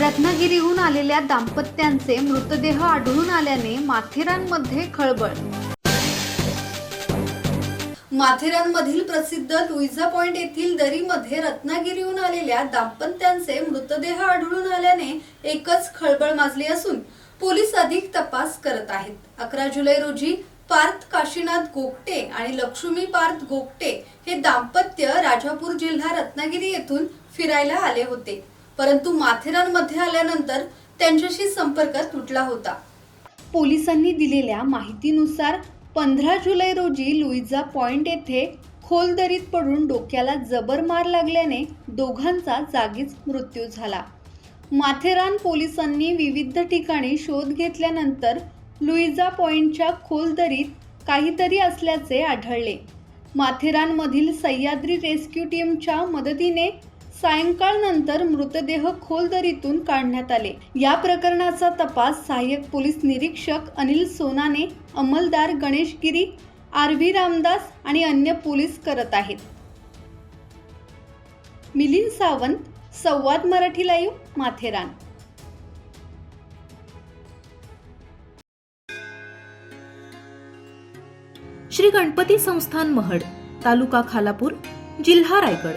रत्नागिरीहून आलेल्या दाम्पत्यांचे मृतदेह आढळून आल्याने माथेरानमध्ये खळबळ. माथेरानमधील प्रसिद्ध लुईजा पॉइंट येथील दरीमध्ये रत्नागिरीहून आलेल्या दाम्पत्यांचे मृतदेह आढळून आल्याने एकच खळबळ माजली असून पोलीस अधिक तपास करत आहेत. अकरा जुलै रोजी पार्थ काशीनाथ गोगटे आणि लक्ष्मी पार्थ गोगटे हे दाम्पत्य राजापूर जिल्हा रत्नागिरी येथून फिरायला आले होते. परंतु माथेरानमध्ये आल्यानंतर त्यांच्याशी संपर्क तुटला होता. पोलिसांनी दिलेल्या माहितीनुसार पंधरा जुलै रोजी लुईजा पॉइंट येथे खोल दरीत पडून डोक्याला जबर मार लागल्याने दोघांचा जागीच मृत्यू झाला. माथेरान पोलिसांनी विविध ठिकाणी शोध घेतल्यानंतर लुईजा पॉइंटच्या खोल दरीत काहीतरी असल्याचे आढळले. माथेरानमधील सह्याद्री रेस्क्यू टीमच्या मदतीने सायंकाळनंतर मृतदेह खोल दरीतून काढण्यात आले. या प्रकरणाचा तपास सहाय्यक पोलीस निरीक्षक अनिल सोनाने अंमलदार गणेश गिरी आर व्ही रामदास आणि अन्य पोलीस करत आहेत. मिलिंद सावंत संवाद मराठी लाईव्ह माथेरान. श्री गणपती संस्थान महड तालुका खालापूर जिल्हा रायगड.